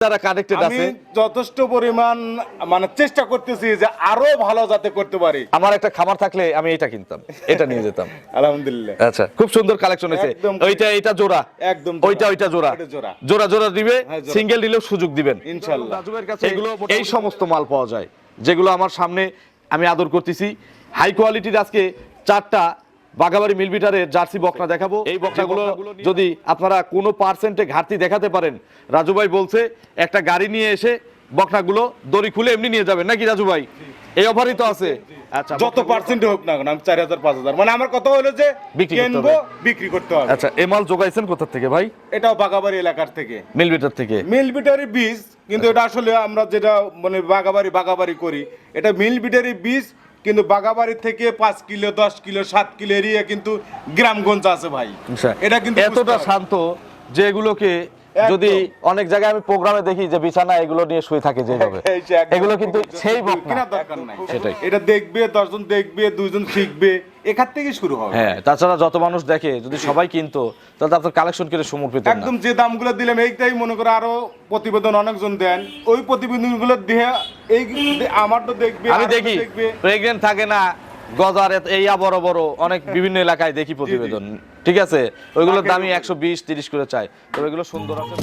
যারা কানেক্টেড আছে। যথেষ্ট পরিমাণ মানে চেষ্টা করতেছি যে আরও ভালো যাতে করতে পারি। আমার একটা খামার থাকলে আমি এটা কিনতাম এটা নিয়ে যেতাম। আলহামদুলিল্লাহ। আচ্ছা খুব সুন্দর কালেকশন হয়েছে। ওইটা এটা জোড়া। একদম ওইটা ওইটা জোড়া। জোড়া। জোড়া জোড়া দিবে হ্যাঁ, সিঙ্গেল দিলেও সুযোগ দিবেন। কাছে এগুলো এই সমস্ত মাল পাওয়া যায়। যেগুলো আমার সামনে আমি আদর করতেছি। হাই কোয়ালিটির আজকে চারটা বাগাবাড়ি মিলবিটারের জার্সি বকনা দেখাবো। এই বকনাগুলো যদি আপনারা কোনো পার্সেন্টে ঘাটতি দেখাতে পারেন রাজু ভাই বলছে একটা গাড়ি নিয়ে এসে বকনাগুলো দড়ি খুলে এমনি নিয়ে যাবেন। নাকি রাজু ভাই এই অফারই তো আছে। আচ্ছা যত পার্সেন্ট হোক না আমি চার হাজার পাঁচ হাজার। মানে আমার কথা হলো যে বিক্রি কিনবো বিক্রি করতে হবে। আচ্ছা এ মাল যোগাইছেন কোথা থেকে ভাই? এটাও বাগাবাড়ি এলাকার থেকে। মিলবিটার থেকে। মিল বিটারি বীজ কিন্তু এটা আসলে আমরা যেটা মানে বাগাবাড়ি বাগাবাড়ি করি এটা মিল বিটারি বীজ কিন্তু বাগাবাড়ি থেকে পাঁচ কিলো দশ কিলো সাত কিলো এরিয়া কিন্তু গ্রামগঞ্জ আছে ভাই আচ্ছা, এটা কিন্তু এতটা শান্ত যে এগুলোকে একদম। যদি অনেক জায়গায় আমি প্রোগ্রামে দেখি যে বিছানা এগুলো নিয়ে শুয়ে থাকে যেভাবে। যে একদম। এগুলো কিন্তু সেই বকনা কেনার দরকার নাই। সেটাই। এটা দেখবে দশজন দেখবে দুইজন শিখবে এখান থেকে শুরু হবে। হ্যাঁ তাছাড়া যত মানুষ দেখে যদি সবাই কিনতো তাহলে আপনার কালেকশন করে সময় পেতেন একদম যে দামগুলো দিলাম এইটাই মনে করে আরও প্রতিবেদন অনেকজন দেন। ওই প্রতিবেদনগুলো দিয়ে এই আমার তো দেখবে আমি দেখি দেখবে। প্রেগনেন্ট থাকে না গজার এই বড় বড় অনেক বিভিন্ন এলাকায় দেখি প্রতিবেদন। ঠিক আছে? ওইগুলোর দামি দামই একশো বিশ তিরিশ করে চাই। তো ওইগুলো সুন্দর আছে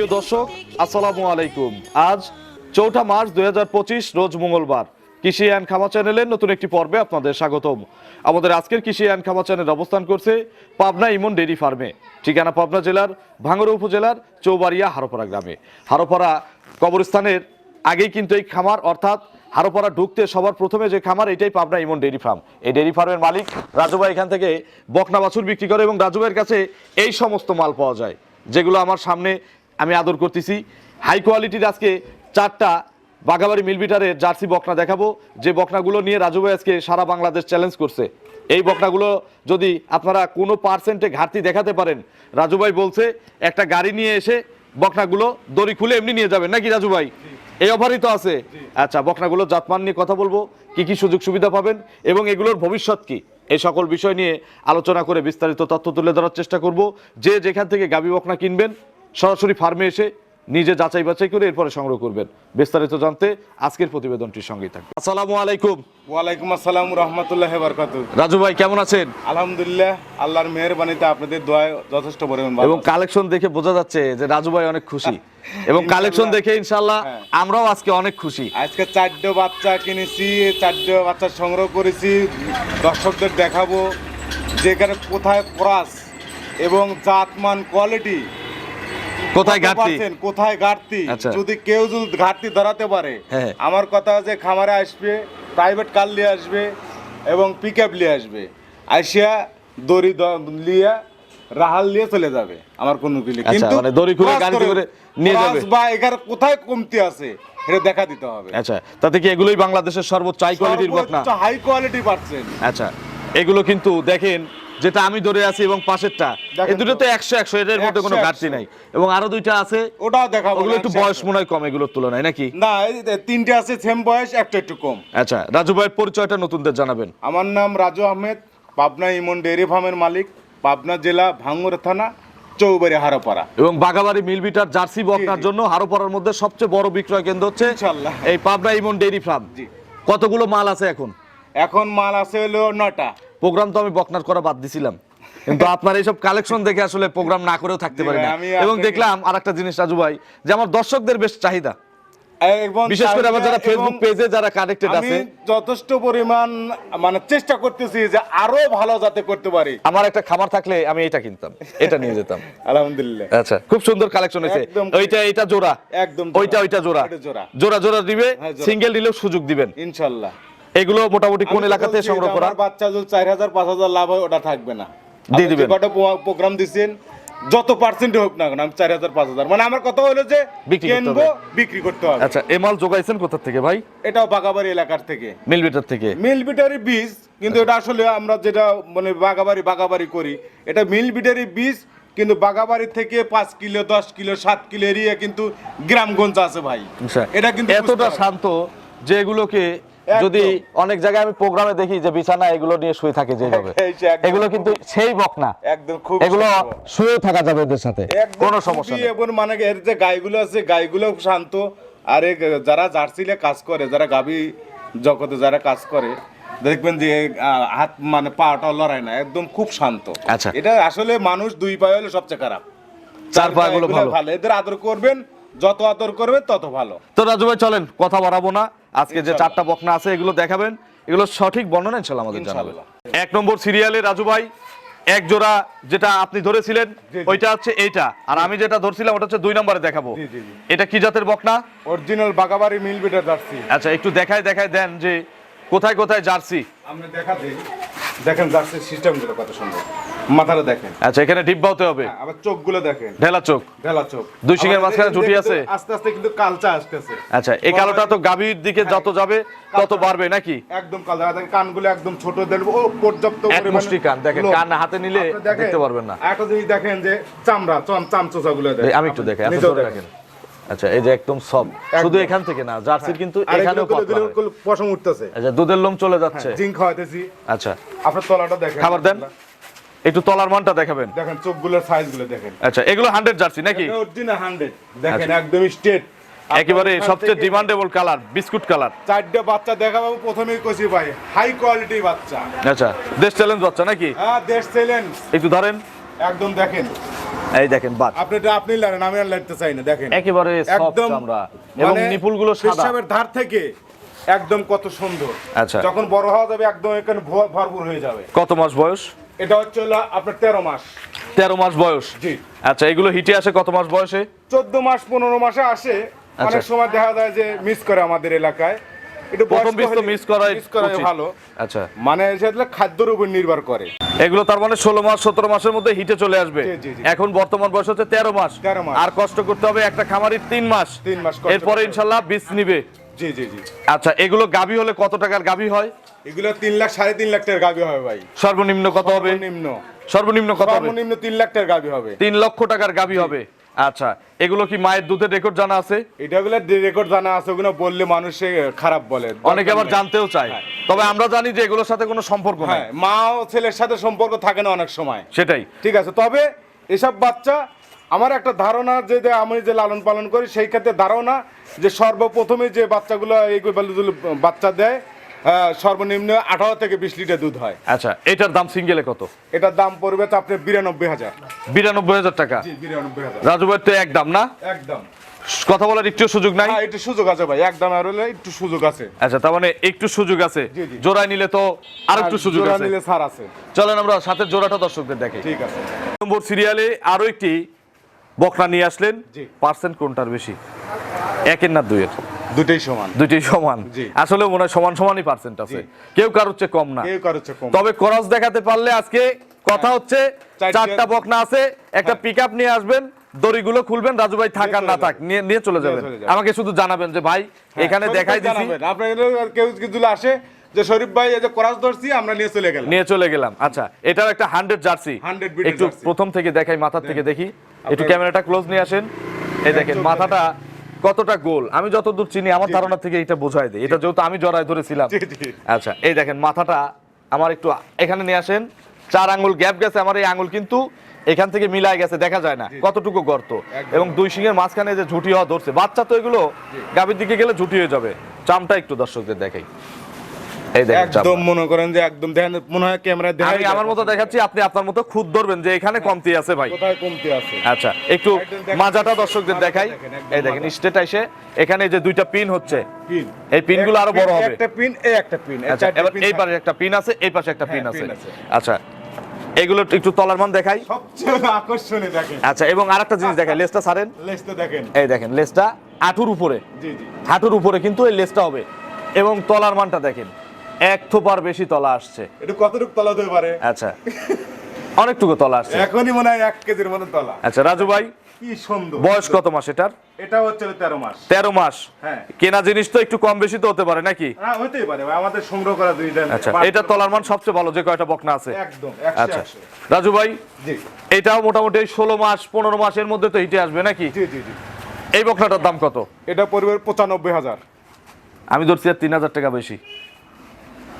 প্রিয় দর্শক, আসসালামু আলাইকুম। আজ চৌঠা মার্চ দুই রোজ মঙ্গলবার। কৃষি অ্যান্ড খামা চ্যানেলের নতুন একটি পর্বে আপনাদের স্বাগতম। আমাদের আজকের কৃষি অ্যান্ড খামা চ্যানেল অবস্থান করছে পাবনা ইমন ডেরি ফার্মে। ঠিকানা পাবনা জেলার ভাঙ্গড়া উপজেলার চৌবাড়িয়া হারোপাড়া গ্রামে। হারোপাড়া কবরস্থানের আগেই কিন্তু এই খামার, অর্থাৎ হারোপাড়া ঢুকতে সবার প্রথমে যে খামার, এটাই পাবনা ইমন ডেরি ফার্ম। এই ডেরি ফার্মের মালিক রাজুভাই এখান থেকে বকনা বাছুর বিক্রি করে এবং রাজুভাইয়ের কাছে এই সমস্ত মাল পাওয়া যায়, যেগুলো আমার সামনে আমি আদর করতেছি। হাই কোয়ালিটির আজকে চারটা বাগাবাড়ি মিলবিটারের জার্সি বকনা দেখাবো। যে বকনাগুলো নিয়ে রাজু ভাই আজকে সারা বাংলাদেশ চ্যালেঞ্জ করছে। এই বকনাগুলো যদি আপনারা কোনো পার্সেন্টে ঘাটতি দেখাতে পারেন রাজু ভাই বলছে একটা গাড়ি নিয়ে এসে বকনাগুলো দড়ি খুলে এমনি নিয়ে যাবেন। নাকি রাজু ভাই? এই অফারই তো আছে। আচ্ছা বকনাগুলো জাতমান নিয়ে কথা বলব। কি কি সুযোগ সুবিধা পাবেন এবং এগুলোর ভবিষ্যৎ কি? এই সকল বিষয় নিয়ে আলোচনা করে বিস্তারিত তথ্য তুলে ধরার চেষ্টা করব। যে যেখান থেকে গাবি বকনা কিনবেন সরাসরি ফার্মে এসে নিজে যাচাই বাছাই করে এরপরে সংগ্রহ করবেন। বিস্তারিত জানতে আজকের প্রতিবেদনটির সঙ্গেই থাকবে আসসালামু আলাইকুম। ওয়ালাইকুম আসসালাম রহমতুল্লাহ বারকাতু রাজু ভাই কেমন আছেন? আলহামদুলিল্লাহ আল্লাহর মেহরবানিতে আপনাদের দোয়ায় যথেষ্ট পরিমাণ এবং কালেকশন দেখে বোঝা যাচ্ছে যে রাজু ভাই অনেক খুশি। এবং কালেকশন দেখে ইনশাল্লাহ হ্যাঁ। আমরাও আজকে অনেক খুশি। আজকে চারটে বাচ্চা কিনেছি চারটে বাচ্চা সংগ্রহ করেছি। দর্শকদের দেখাবো যেখানে কোথায় ক্রাস এবং জাতমান কোয়ালিটি কোথায় ঘাটতি? কোথায় ঘাটতি? আচ্ছা। যদি কেউ যদি ঘাটতি ধরাতে পারে হ্যাঁ। আমার কথা যে খামারে আসবে প্রাইভেট কার নিয়ে আসবে এবং পিক আপ নিয়ে আসবে। আসিয়া দড়ি লিয়া রাহাল নিয়ে চলে যাবে আমার কোনো কিলি আচ্ছা, মানে দড়ি খুলে গাড়িতে করে নিয়ে যাবে। বা এখানে কোথায় কমতি আছে এটা দেখা দিতে হবে। আচ্ছা তাতে কি এগুলোই বাংলাদেশের সর্বোচ্চ হাই কোয়ালিটির বকনা হাই কোয়ালিটি পাচ্ছেন। আচ্ছা এগুলো কিন্তু দেখেন যেটা আমি ধরে আছি এবং পাশেরটা। এই দুটো তো। একশো একশো এটার মধ্যে কোনো 100, ঘাটতি নাই। এবং আরও দুইটা আছে ওটাও দেখাবো ওগুলো একটু বয়স মনে হয় কম এগুলোর তুলনায় নাকি? না এই তিনটে আছে সেম বয়স একটা একটু কম। আচ্ছা রাজু ভাইয়ের পরিচয়টা নতুনদের জানাবেন। আমার নাম রাজু আহমেদ পাবনা ইমন ডেয়ারি ফার্মের মালিক পাবনা জেলা ভাঙ্গুর থানা চৌবাড়ি হারাপাড়া। এবং বাগাবাড়ি মিলবিটার জার্সি বকনার জন্য হারোপাড়ার মধ্যে সবচেয়ে বড় বিক্রয় কেন্দ্র হচ্ছে। এই পাবনা ইমন ডেইরি ফার্ম। কতগুলো মাল আছে এখন? এখন মাল আছে হলো নটা প্রোগ্রাম তো আমি বকনার করা বাদ দিছিলাম। কিন্তু আপনার এইসব কালেকশন দেখে আসলে প্রোগ্রাম না করেও থাকতে পারি না। এবং দেখলাম আর একটা জিনিস রাজু ভাই যে আমার দর্শকদের বেশ চাহিদা। বিশেষ করে আবার যারা ফেসবুক পেজে যারা কানেক্টেড আছে। যথেষ্ট পরিমাণ মানে চেষ্টা করতেছি যে আরও ভালো যাতে করতে পারি। আমার একটা খামার থাকলে আমি এটা কিনতাম এটা নিয়ে যেতাম। আলহামদুলিল্লাহ। আচ্ছা খুব সুন্দর কালেকশন হয়েছে। ওইটা এটা জোড়া। একদম ওইটা ওইটা জোড়া। জোড়া। জোড়া দিবে হ্যাঁ, সিঙ্গেল দিলেও সুযোগ দিবেন। ইনশাল্লাহ। এগুলো মোটামুটি কোন এলাকাতে সংগ্রহ করা? বাচ্চা যদি চার হাজার পাঁচ হাজার লাভ হয় ওটা থাকবে না। দিয়ে দিবেন। কটা প্রোগ্রাম দিচ্ছেন যত পার্সেন্ট হোক না কেন আমি চার হাজার পাঁচ হাজার। মানে আমার কথা হলো যে কিনবো বিক্রি করতে হবে। আচ্ছা এ মাল যোগাইছেন কোথা থেকে ভাই? এটাও বাগাবাড়ি এলাকার থেকে। মিলবিটার থেকে। মিল বিটারি বীজ কিন্তু এটা আসলে আমরা যেটা মানে বাগাবাড়ি বাগাবাড়ি করি। এটা মিল বিটারি বীজ কিন্তু বাগাবাড়ি থেকে পাঁচ কিলো দশ কিলো সাত কিলো এরিয়া কিন্তু গ্রামগঞ্জ আছে ভাই। আচ্ছা, এটা কিন্তু এতটা শান্ত যে এগুলোকে। যদি অনেক জায়গায় আমি প্রোগ্রামে দেখি যে বিছানা এগুলো নিয়ে শুয়ে থাকে যেভাবে। এগুলো কিন্তু সেই বকনা একদম খুব এগুলো শুয়ে থাকা যাবে এদের সাথে। কোনো সমস্যা নেই। এবং মানে এর যে গাইগুলো আছে গাইগুলো শান্ত। আর যারা জার্সিলে কাজ করে যারা গাবি জগতে যারা কাজ করে দেখবেন যে হাত মানে পাটা লড়াই না একদম খুব শান্ত। আচ্ছা। এটা আসলে মানুষ দুই পায়ে হলে সবচেয়ে খারাপ। চার পাগুলো এগুলো ভালো। এদের আদর করবেন যত আদর করবেন তত ভালো। তো রাজু ভাই চলেন কথা বাড়াবো না। আজকে যে চারটা বকনা আছে এগুলো দেখাবেন। এগুলো সঠিক বর্ণনা ইনশাল্লাহ আমাদের জানাবেন। এক নম্বর সিরিয়ালে রাজু ভাই এক জোড়া যেটা আপনি ধরেছিলেন। ওইটা হচ্ছে এইটা। আর আমি যেটা ধরছিলাম ওটা হচ্ছে দুই নম্বরে দেখাবো। এটা কি জাতের বকনা? অরিজিনাল বাগাবাড়ি মিল বিটার জার্সি। আচ্ছা একটু দেখায় দেখায় দেন যে কোথায় কোথায় জার্সি। আমরা দেখা দেখেন জার্সির সিস্টেমগুলো কত সুন্দর। মাথাটা দেখেন। আচ্ছা এখানে হবে। হ্যাঁ, আবার চোখগুলো দেখেন। ঢেলা চোখ। ঢেলা চোখ। দুই শিঙের মাঝখানে ঝুঁটি আছে? আস্তে আস্তে কিন্তু কালচা আসতেছে। আচ্ছা এই কালোটা তো গাভীর দিকে যত যাবে তত বাড়বে নাকি? একদম কালচা। দেখেন কানগুলো একদম ছোট। দেন ও পর্যাপ্ত পরিমাণে মুষ্টি কান। দেখেন কান হাতে নিলে দেখতে পারবেন না। একটা জিনিস দেখেন যে চামড়া চাম চামচোচা গুলো এই আমি একটু দেখাই এত নিজেও আচ্ছা এই যে একদম সব শুধু এখান থেকে না জার্সির কিন্তু এখানেও পাতলা পশম উঠতেছে। আচ্ছা দুধের লোম চলে যাচ্ছে। জিঙ্ক খাওয়াইতেছি। আচ্ছা। আপনার তলাটা দেখেন। খাবার দেন। একটু তলার মানটা দেখাবেন। দেখেন চোখগুলোর সাইজগুলো দেখেন। আচ্ছা এগুলো হান্ড্রেড জার্সি নাকি? অরিজিনাল হান্ড্রেড দেখেন আচ্ছা। একদম স্ট্রেট একেবারে সবচেয়ে ডিমান্ডেবল কালার বিস্কুট কালার চারটে বাচ্চা দেখাবো প্রথমেই কষি ভাই হাই কোয়ালিটি বাচ্চা। আচ্ছা দেশ চ্যালেঞ্জ বাচ্চা নাকি? হ্যাঁ দেশ চ্যালেঞ্জ একটু ধরেন। একদম দেখেন। এই দেখেন বাদ। আপনি এটা আপনি লাড়েন আমি আর লাড়তে চাই না দেখেন। একেবারে সফট একদম চামড়া এবং মানে নিপুলগুলো সাদা। পেশাবের ধার থেকে একদম কত সুন্দর। আচ্ছা। যখন বড় হওয়া যাবে একদম এখানে ভরপুর হয়ে যাবে। কত মাস বয়স? এটা হচ্ছে হলো আপনার তেরো মাস। তেরো মাস বয়স? জি। আচ্ছা এগুলো হিটে আসে কত মাস বয়সে? চোদ্দ মাস পনেরো মাসে আসে। অনেক সময় দেখা যায় যে মিস করে আমাদের এলাকায়। একটু আচ্ছা। প্রথম বীজ তো মিস করাই মিস উচিত। ভালো। আচ্ছা। মানে সেটা খাদ্যের উপর নির্ভর করে। এগুলো তার মানে ষোলো মাস সতেরো মাসের মধ্যে হিটে চলে আসবে। এখন বর্তমান বয়স হচ্ছে তেরো মাস। 13 মাস। আর কষ্ট করতে হবে একটা খামারির তিন মাস। তিন মাস এরপরে ইনশাল্লাহ বীজ নিবে। জি জি জি। আচ্ছা এগুলো গাভী হলে কত টাকার গাভী হয়? এগুলো তিন লাখ সাড়ে তিন লাখ টাকার গাবি হবে ভাই। সর্বনিম্ন কত হবে? সর্বনিম্ন। সর্বনিম্ন কত হবে? সর্বনিম্ন তিন লাখ টাকার গাবি হবে। তিন লক্ষ টাকার গাভী হবে। আচ্ছা এগুলো কি মায়ের দুধের রেকর্ড জানা আছে? এটা এটাগুলো রেকর্ড জানা আছে ওগুলো বললে মানুষে খারাপ বলে। অনেকে আবার জানতেও চায়। তবে আমরা জানি যে এগুলোর সাথে কোনো সম্পর্ক নাই। হ্যাঁ মা ও ছেলের সাথে সম্পর্ক থাকে না অনেক সময়। সেটাই। ঠিক আছে তবে এসব বাচ্চা আমার একটা ধারণা যে আমি যে লালন পালন করি সেই ক্ষেত্রে ধারণা যে সর্বপ্রথমে যে বাচ্চাগুলো এইগুলো বাচ্চা দেয় সর্বনিম্ন আঠারো থেকে বিশ লিটার দুধ হয়। আচ্ছা এটার দাম সিঙ্গেলে কত? এটার দাম পড়বে তো আপনার বিরানব্বই হাজার। বিরানব্বই হাজার টাকা? রাজু তো এক দাম না? একদম। কথা বলার একটু সুযোগ নাই? হ্যাঁ একটু সুযোগ আছে ভাই একদম আর হলে একটু সুযোগ আছে। আচ্ছা তার মানে একটু সুযোগ আছে। জোড়ায় নিলে তো আর একটু সুযোগ আছে। নিলে ছাড় আছে। চলেন আমরা সাথে জোড়াটা দর্শকদের দেখে। ঠিক আছে। নম্বর সিরিয়ালে আরও একটি বকনা নিয়ে আসলেন। পার্সেন্ট কোনটার বেশি? একের না দুইয়ের? দুটেই সমান। সমান। আসলে মনে হয় সমান সমানই পার্সেন্ট আছে। কেউ কারোর চেয়ে কম না। কেউ কারও চেয়ে কম। তবে ক্রস দেখাতে পারলে আজকে কথা হচ্ছে চারটা বকনা আছে একটা হ্যাঁ। পিক নিয়ে আসবেন দড়িগুলো খুলবেন রাজু ভাই থাকার চলে না থাক নিয়ে নিয়ে চলে যাবেন। আমাকে শুধু জানাবেন যে ভাই এখানে হ্যাঁ, দেখাই দিছি। আপনাদের কেউ কিছু আসে যে শরীফ ভাই এই যে করাস ধরছি আমরা নিয়ে চলে গেলাম। নিয়ে চলে গেলাম। আচ্ছা এটার একটা হান্ড্রেড জার্সি। 100 বিটের একটু প্রথম থেকে দেখাই মাথা থেকে দেখি। একটু আপনার- ক্যামেরাটা ক্লোজ নিয়ে আসেন। এই দেখেন মাথাটা কতটা গোল? আমি যতদূর চিনি আমার ধারণা থেকে এটা বোঝাই দেয়। এটা যেহেতু আমি জড়ায় ধরেছিলাম। আচ্ছা এই দেখেন মাথাটা আমার একটু এখানে নিয়ে আসেন। চার আঙ্গুল গ্যাপ গেছে আমার এই আঙ্গুল কিন্তু এখান থেকে মিলায় গেছে দেখা যায় না কতটুকু গর্ত। এবং দুই সিংহের মাঝখানে যে ঝুটি হওয়া ধরছে বাচ্চা তো এগুলো গাভীর দিকে গেলে ঝুটি হয়ে যাবে। চামটা একটু দর্শকদের দেখাই। এই দেখেন একদম মনে করেন যে একদম দেখেন মনে হয় ক্যামেরা আমি আমার মতো দেখাচ্ছি আপনি আপনার মতো খুদ ধরবেন যে এখানে কমতি আছে ভাই। কোথায় কমতি আছে? আচ্ছা একটু মাজাটা দর্শকদের দেখাই। দেখেন, এই দেখেন স্টেট এসে এখানে যে দুইটা পিন হচ্ছে পিন। এই পিনগুলো আরও বড় হবে। একটা পিন এই একটা পিন আচ্ছা এবার এই পাশে একটা পিন আছে এই পাশে একটা হ্যাঁ, পিন আছে। আচ্ছা এগুলো একটু তলার মান দেখাই। সবচেয়ে আকর্ষণীয় দেখেন। আচ্ছা এবং আরেকটা জিনিস দেখাই লেসটা ছাড়েন। লেজটা দেখেন। এই দেখেন লেসটা হাঁটুর উপরে। জি জি। হাঁটুর উপরে কিন্তু এই লেসটা হবে। এবং তলার মানটা দেখেন। এক থোপার বেশি তলা আসছে। এটা কতটুকু তলা হতে পারে? আচ্ছা। অনেকটুকু তলা আসছে। এখনই মনে হয় এক কেজির মতো তলা। আচ্ছা রাজু ভাই কি সুন্দর। বয়স কত মাস এটার? এটা হচ্ছে তেরো মাস। তেরো মাস। হ্যাঁ। কেনা জিনিস তো একটু কম বেশি তো হতে পারে নাকি? হ্যাঁ হতেই পারে আমাদের সংগ্রহ করা দুইটা আচ্ছা এটা তলার মান সবচেয়ে ভালো যে কয়টা বকনা আছে? একদম আচ্ছা। রাজু ভাই জি। এটাও মোটামুটি ষোলো মাস পনেরো মাসের মধ্যে তো হিটে আসবে নাকি? জি জি জি। এই বকনাটার দাম কত? এটা পঁচানব্বই হাজার। আমি ধরছি আর তিন হাজার টাকা বেশি।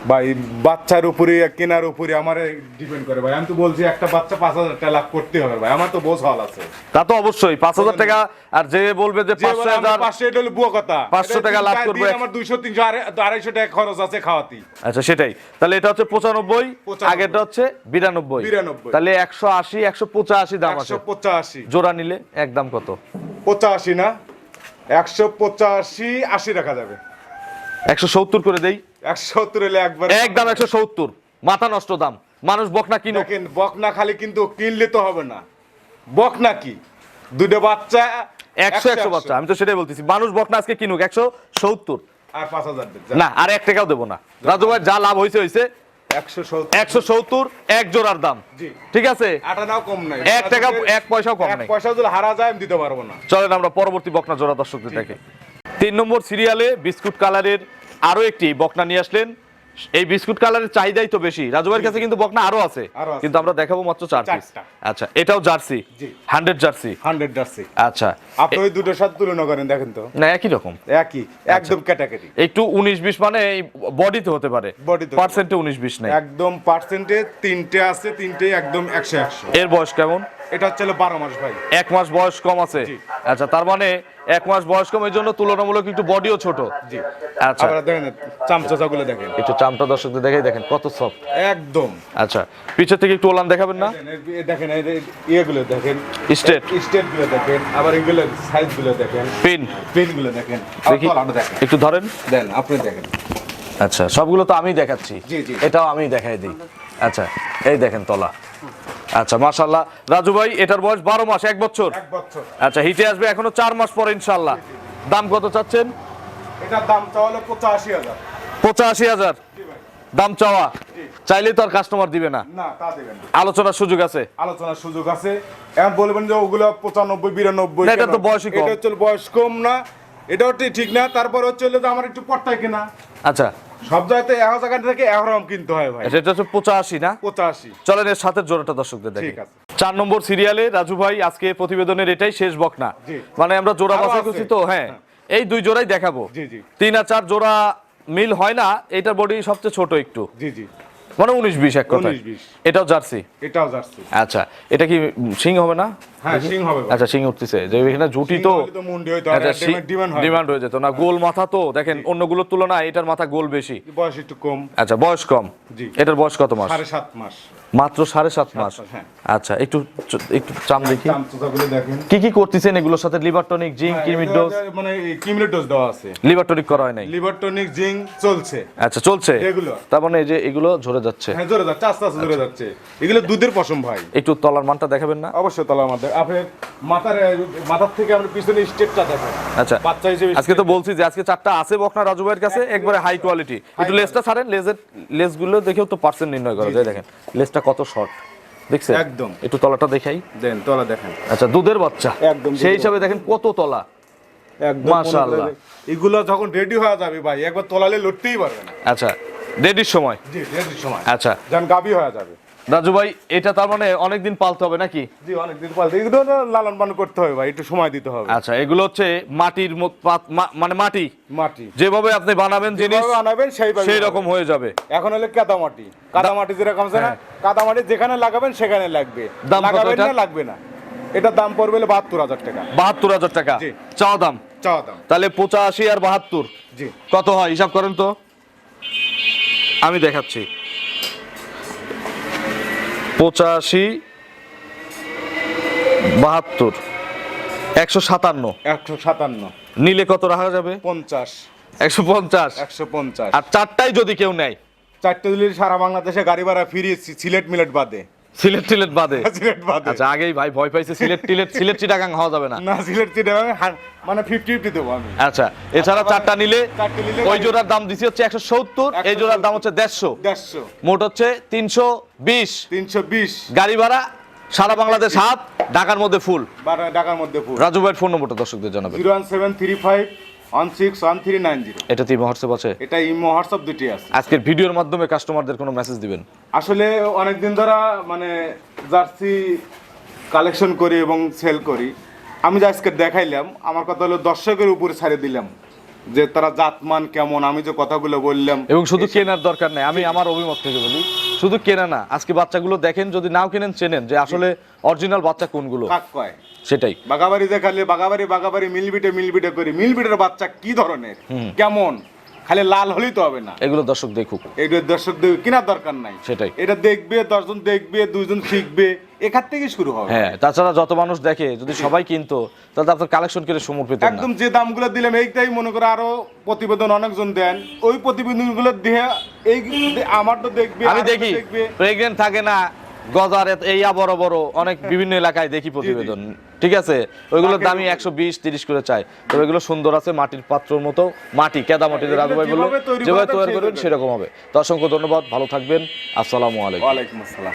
ভাই বাচ্চার উপরে কেনার উপরে আমার ডিপেন্ড করে ভাই। আমি তো বলছি একটা বাচ্চা পাঁচ হাজার টাকা লাভ করতে হবে ভাই। আমার তো বোঝ হল আছে। তা তো অবশ্যই পাঁচ হাজার টাকা আর যে বলবে যে পাঁচশো হাজার পাঁচশো এটা হলো বুয়া কথা। 500 এটা টাকা লাভ করব। আমার দুইশো তিনশো আড়াইশো টাকা খরচ আছে খাওয়াতি। আচ্ছা সেটাই। তাহলে এটা হচ্ছে পঁচানব্বই আগেরটা হচ্ছে বিরানব্বই। 92 তাহলে একশো আশি একশো পঁচাশি দাম আছে। পঁচাশি। জোড়া নিলে একদম কত? পঁচাশি না? একশো পঁচাশি আশি রাখা যাবে। একশো সত্তর করে দেই। একশো সত্তর হলে একবার একদম একশো সত্তর। মাথা নষ্ট দাম। মানুষ বকনা কিনুক। দেখেন বকনা খালি কিন্তু কিনলে তো হবে না। বকনা কি? দুটো বাচ্চা একশো একশো বাচ্চা। আমি তো সেটাই বলতেছি মানুষ বকনা আজকে কিনুক একশো সত্তর। আর পাঁচ হাজার না আর এক টাকাও দেবো না। রাজু ভাই যা লাভ সত্তর। একশো সত্তর এক জোড়ার দাম। ঠিক আছে? আটানাও কম নাই। এক টাকা এক পয়সাও কম এক নেই। পয়সা যদি হারা যায় আমি দিতে পারব না। চলেন আমরা পরবর্তী বকনা জোড়া দর্শকদের দেখে। তিন নম্বর সিরিয়ালে বিস্কুট কালারের আরও একটি বকনা নিয়ে আসলেন। এই বিস্কুট কালারের চাহিদাই তো বেশি। রাজুভাইয়ের কাছে কিন্তু বকনা আরও আছে। কিন্তু আমরা দেখাবো মাত্র চার পিস আচ্ছা এটাও Jersey. Hundred Jersey. Hundred Jersey. আচ্ছা। আপনি ওই দুটোর সাথে তুলনা করেন দেখেন তো। না একই রকম। একই একদম ক্যাটাগরি। একটু উনিশ বিশ মানে এই বডিতে হতে পারে। Body-তে। পার্সেন্টে উনিশ বিশ নেই। একদম পার্সেন্টে তিনটে আছে তিনটে একদম একশো একশো। এর বয়স কেমন? এটা হচ্ছে বারো মাস ভাই। এক মাস বয়স কম আছে? আচ্ছা তার মানে এক মাস বয়স কম এই জন্য তুলনামূলক একটু বডিও ছোট। জি। আচ্ছা। আবার দেখেন চামচা গুলো দেখেন। একটু চামটা দর্শকদের দেখে দেখেন কত সফট একদম। আচ্ছা পিছের থেকে একটু ওলান দেখাবেন না? দেখেন, ইয়েগুলো দেখেন স্টেট স্টেটগুলো দেখেন। আবার এগুলো সাইজগুলো দেখেন। পিন। পেনগুলো দেখেন দেখি। দেখেন। একটু ধরেন। দেন আপনি দেখেন। আচ্ছা সবগুলো তো আমি দেখাচ্ছি। জি, জি। এটাও আমি দেখাই দিই। আচ্ছা এই দেখেন তলা। আচ্ছা মাশাল্লাহ রাজু ভাই এটার বয়স বারো মাস এক বছর? এক বছর। আচ্ছা হিটে আসবে এখনও চার মাস পরে ইনশাল্লাহ দাম কত চাচ্ছেন? এটার দাম তাহলে পঁচাশি হাজার। পঁচাশি হাজার? দাম চাওয়া? চাইলে তো আর কাস্টমার দিবে না। আলোচনার সুযোগ আছে? আলোচনার সুযোগ আছে। এখন বলবেন যে ওগুলো পঁচানব্বই বিরানব্বই এটা তো। এটা হচ্ছে বয়স কম না। এটাও ঠিক ঠিক না তারপর হচ্ছে আমার একটু পট্টায় কেনা। আচ্ছা। সব জায়গাতে জায়গা থেকে একরকম কিনতে হয় ভাই। সেটা হচ্ছে পঁচাশি না? পঁচাশি। চলেন এর সাথে জোড়াটা দর্শকদের দেখি। ঠিক আছে। চার নম্বর সিরিয়ালে রাজু ভাই আজকে প্রতিবেদনের এটাই শেষ বকনা। মানে আমরা জোড়া আছে। করছি তো হ্যাঁ। এই দুই জোড়াই দেখাবো। তিন আর চার জোড়া মিল হয় না এটার বডি সবচেয়ে ছোট একটু। জি জি। মানে উনিশ বিশ এক কথা এটাও জার্সি? এটাও যাচ্ছে আচ্ছা এটা কি সিং হবে না? হ্যাঁ। আচ্ছা সিং উঠতেছে। যে এখানে জুটি তো হলে তো মুন্ডি হইতো, আর আচ্ছা ডিমান্ড- ডিমান্ড হয়। ডিমান্ড যেত না গোল মাথা তো দেখেন অন্যগুলোর তুলনায় এটার মাথা গোল বেশি। বয়স একটু কম। আচ্ছা বয়স কম। এটার বয়স কত মাস? সাড়ে সাত মাস। মাত্র সাড়ে সাত মাস? মাস। আচ্ছা একটু একটু চাম দেখি। কি কি করতেছেন এগুলোর সাথে? লিভার টনিক জিঙ্ক কিমির ডোজ? মানে কিমিলের ডোজ দেওয়া আছে। লিভার করা হয় নাই? লিভার টনিক জিঙ্ক চলছে। আচ্ছা চলছে। এগুলো। তার মানে এই যে এগুলো ঝরে যাচ্ছে। হ্যাঁ জোরে যাচ্ছে আস্তে আস্তে জোরে যাচ্ছে। এগুলো দুধের পশম ভাই। একটু তলার মানটা দেখাবেন না? অবশ্যই তলা আমাদের আপনার মাথার মাথার থেকে আমরা পিছনে স্টেপটা দেখেন। আচ্ছা বাচ্চা হিসেবে আজকে তো বলছি যে আজকে চারটা আছে বকনা রাজু ভাইয়ের কাছে একবারে হাই কোয়ালিটি একটু লেসটা ছাড়েন লেজের লেসগুলো দেখেও তো পার্সেন্ট নির্ণয় করা যায় দেখেন। লেসটা কত শর্ট দেখছেন? একদম। একটু তলাটা দেখাই। দেন তলা দেখেন। আচ্ছা দুধের বাচ্চা। একদম সেই হিসাবে দেখেন কত তলা। একদম মাশাআল্লাহ। এগুলো যখন রেডি হয়ে যাবে ভাই একবার তলালে লড়তেই পারবে না আচ্ছা রেডির সময়। জি রেডির সময়। আচ্ছা। যখন গাবি হয়ে যাবে। রাজু ভাই এটা তার মানে অনেকদিন পালতে হবে নাকি? জি অনেক দিন পাল্টে এগুলো লালন পালন করতে হবে ভাই একটু সময় দিতে হবে। আচ্ছা এগুলো হচ্ছে মাটির মানে মাটি? মাটি। যেভাবে আপনি বানাবেন জিনিস সেইভাবে সেই রকম হয়ে যাবে। এখন হলে কাদা মাটি। কাদা মাটি যেরকম আছে না কাদা মাটি যেখানে লাগাবেন সেখানে লাগবে। হ্যাঁ। লাগাবেন না লাগবে না। এটার দাম পড়বে হলো বাহাত্তর হাজার টাকা। বাহাত্তর হাজার টাকা? জি। চাওয়া দাম? চাওয়া দাম। তাহলে পঁচাশি আর বাহাত্তর। জি। কত হয়? হিসাব করেন তো। আমি দেখাচ্ছি। পঁচাশি বাহাত্তর একশো সাতান্ন। একশো সাতান্ন। নিলে কত রাখা যাবে? পঞ্চাশ। একশো পঞ্চাশ। একশো পঞ্চাশ। আর চারটাই যদি কেউ নেয়? চারটে দিলে সারা বাংলাদেশে গাড়ি ভাড়া ফিরিয়েছি সিলেট মিলেট বাদে। সিলেট টিলেট বাদে। সিলেট বাদে। আচ্ছা আগেই ভাই ভয় পাইছে সিলেট টিলেট সিলেট চিটাগাং হওয়া যাবে না। না সিলেট হা- মানে ফিফটি ফিফটি দেবো আমি। আচ্ছা এছাড়া চারটা নিলে ওই জোড়ার দাম দিছি হচ্ছে একশো সত্তর এই জোড়ার দাম হচ্ছে দেড়শো। দেড়শো। মোট হচ্ছে তিনশো বিশ। তিনশো বিশ। গাড়ি ভাড়া সারা বাংলাদেশ হাত ঢাকার মধ্যে ফুল। ঢাকার মধ্যে ফুল। রাজু ভাইয়ের ফোন নম্বরটা দর্শকদের জানাবেন। Zero one seven three five এটা তিন হোয়াটসঅ্যাপ আছে? এটা ইমো হোয়াটসঅ্যাপ দুটি আছে। আজকের ভিডিওর মাধ্যমে কাস্টমারদের কোনো মেসেজ দিবেন? আসলে অনেকদিন ধরা মানে জার্সি কালেকশন করি এবং সেল করি। আমি যে আজকে দেখাইলাম আমার কথা হলো দর্শকের উপরে ছাড়ে দিলাম। যে তারা জাতমান কেমন আমি যে কথাগুলো বললাম। এবং শুধু কেনার দরকার নেই আমি আমার অভিমত থেকে বলি শুধু কেনা না আজকে বাচ্চাগুলো দেখেন যদি নাও কেনেন চেনেন যে আসলে অরিজিনাল বাচ্চা কোনগুলো। কাক কয়? সেটাই। বাগাবাড়ি দেখালে বাগাবাড়ি বাগাবাড়ি মিলবিটে মিলবিটে করি। মিলবিটের বাচ্চা কি ধরনের? কেমন? খালি লাল হলেই তো হবে না। এগুলো দর্শক দেখুক। এগুলো দর্শক দেখুক কেনার দরকার নাই। সেটাই। এটা দেখবে দশজন দেখবে দুইজন শিখবে। এখান থেকে শুরু হবে। হ্যাঁ তাছাড়া যত মানুষ দেখে যদি সবাই কিনতো তাহলে আপনার কালেকশন করে পেতেন একদম যে দামগুলো দিলাম এইটাই মনে করে আরও প্রতিবেদন অনেকজন দেন। ওই প্রতিবেদনগুলো দিয়ে এই আমার তো দেখবে আমি দেখি প্রেগনেন্ট থাকে না গজার এইয়া বড় বড় অনেক বিভিন্ন এলাকায় দেখি প্রতিবেদন। ঠিক আছে? ওইগুলোর বলব। একশো বিশ তিরিশ করে চাই। তবে এগুলো সুন্দর আছে মাটির পাত্রর মতো। মাটি কেদা মাটিতে রাজু ভাই বলল যেভাবে তৈরি করবেন সেরকম হবে। তো অসংখ্য ধন্যবাদ ভালো থাকবেন। আসসালামু আলাইকুম। ওয়ালাইকুম আসসালাম।